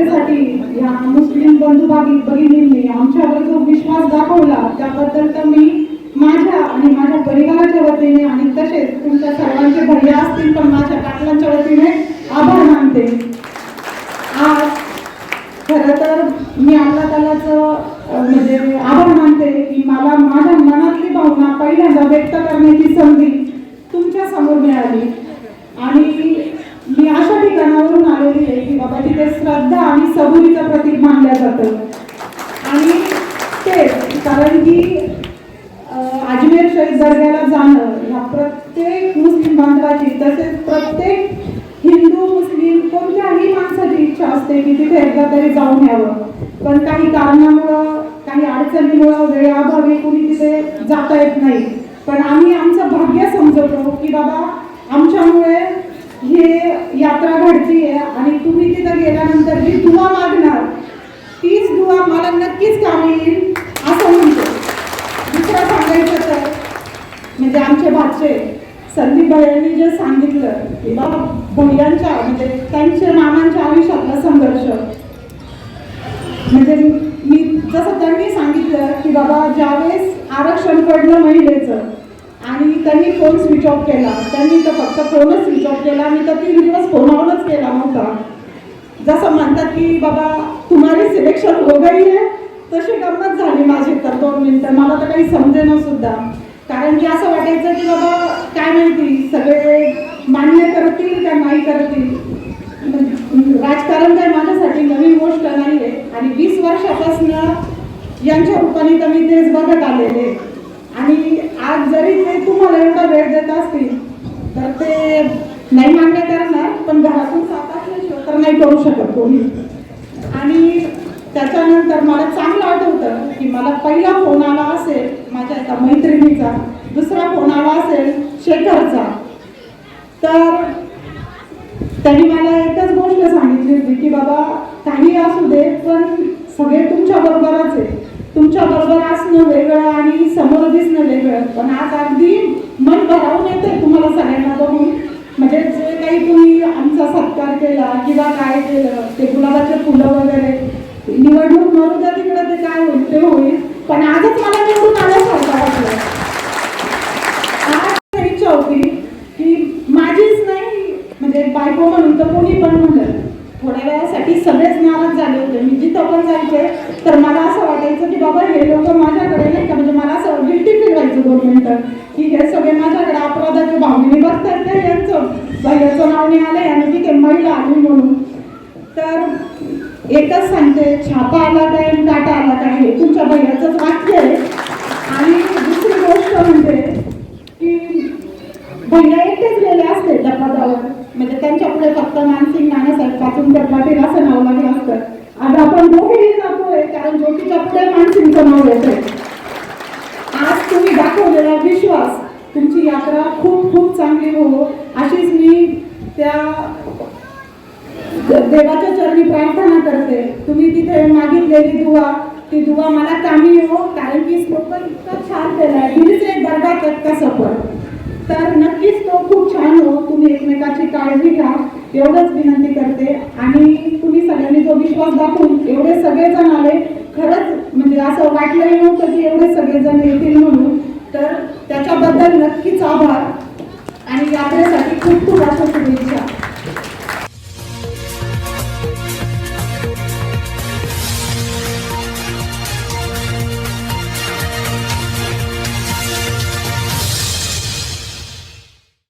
आमच्यासाठी या मुस्लिम बंधू भागी भगिनींनी आमच्यावर जो विश्वास दाखवला त्याबद्दल तर मी माझ्या आणि माझ्या परिवाराच्या वतीने आणि तसेच तुमच्या सर्वांचे भैया असतील पण माझ्या पाटलांच्या वतीने आभार मानते आज खरं तर मी आपला त्यालाच म्हणजे आभार मानते की मला माझ्या मनातली भावना पहिल्यांदा व्यक्त करण्याची संधी तुमच्यासमोर मिळाली आणि मी अशा आलेली आहे की बाबा तिथे श्रद्धा आणि सबुरीचं प्रतीक मानलं जातं. आणि ते कारण की अजमेर शहीद दर्ग्याला जाणं ह्या प्रत्येक मुस्लिम बांधवाची तसेच प्रत्येक हिंदू मुस्लिम कोणत्याही माणसाची इच्छा असते की तिथे एकदा तरी जाऊन यावं. पण काही कारणामुळं काही अडचणीमुळं वेळाभावी कुणी तिथे जाता येत नाही. पण आम्ही आमचं भाग्य समजवतो की बाबा आमच्यामुळे हे यात्रा घडती आहे आणि तुम्ही तिथं गेल्यानंतर जी दुवा मागणार तीच दुवा मला नक्कीच कामी येईल असं म्हणतो. दुसरं सांगायचं तर म्हणजे आमचे भाचे संदीप भाईंनी जे सांगितलं की बाबा भैयांच्या म्हणजे त्यांच्या मामांच्या आयुष्यातला संघर्ष. म्हणजे मी जसं त्यांनी सांगितलं की बाबा ज्यावेळेस आरक्षण पडलं महिलेचं आणि त्यांनी फोन स्विच ऑफ केला. त्यांनी तर फक्त फोनच स्विच ऑफ केला. आणि तर तीन दिवस फोनवरच केला नव्हता. जसं म्हणतात की बाबा तुम्हाला सिलेक्शन हो गई आहे तशी गंमत झाली माझी तर दोन मिनटं. मला तर काही समजेना सुद्धा. कारण की असं वाटायचं की बाबा काय माहिती? सगळे मान्य करतील का नाही करतील? राजकारण काय माझ्यासाठी नवीन गोष्ट नाही आहे आणि वीस वर्षापासून यांच्या रूपाने तर मी तेच बघत आलेले आणि आज जरी ते तुम्हाला एवढा वेळ देत असतील तर ते नाही मान्य करणार पण घरातून सात असल्याशिवाय तर नाही करू शकत कोणी. आणि त्याच्यानंतर मला चांगलं आठवतं की मला पहिला फोन आला असेल माझ्या एका मैत्रिणीचा. दुसरा फोन आला असेल शेखरचा. तर त्यांनी मला एकच गोष्ट सांगितली होती की बाबा काही असू दे पण सगळे तुमच्या बरोबरच आहे तुमच्या बरोबर असणं वेगळं आणि समोर दिसणं वेगळं. पण आज अगदी मन भरावून येते तुम्हाला सगळ्यांना बघून. म्हणजे जे काही तुम्ही आमचा सत्कार केला किंवा काय केलं ते गुलाबाचे फुलं वगैरे निवडणूक मरू द्या तिकडे ते काय होईल ते होईल. पण आजच मला निवडून आल्यासारखं वाटलं आज इच्छा होती की माझीच नाही म्हणजे बायको म्हणून तर कोणी पण म्हणलं थोड्या वेळासाठी सगळेच नाराज झाले होते. मी जिथं पण जायचे तर मला असं वाटायचं की बाबा हे लोक माझ्याकडे नाही का? म्हणजे मला असं गिल्टी फील व्हायचं दोन मिनटं. की हे सगळे माझ्याकडे अपराधाच्या भावनेने बघतात ते यांचं. याचं नाव नाही आलं आणि ते महिला आली म्हणून. तर एकच सांगते छापा आला काय टाटा आला काय हे तुमच्या भैयाचंच वाक्य आहे. आणि दुसरी गोष्ट म्हणजे की भैया एकटेच गेले असते त्या पदावर म्हणजे त्यांच्या पुढे फक्त मानसिंग नानासाहेब पाचूनकर पाटील असं आज आपण दोघेही जातोय कारण ज्योतीच्या पुढे मानसिंगचं नाव येतंय आज तुम्ही दाखवलेला विश्वास तुमची यात्रा खूप खूप चांगली हो अशीच मी त्या देवाच्या चरणी प्रार्थना करते. तुम्ही तिथे मागितलेली दुवा ती दुवा मला कामी हो कारण की स्लोगन इतकं छान केलाय. दिल एक दर्गा तक का सफर. तर नक्कीच तो खूप छान हो. तुम्ही एकमेकाची काळजी घ्या. एवढंच विनंती करते. आणि विश्वास दाखवून एवढे सगळेजण आले. खरंच म्हणजे असं वाटलंही नव्हतं की एवढे सगळेजण येतील म्हणून. तर त्याच्याबद्दल नक्कीच आभार.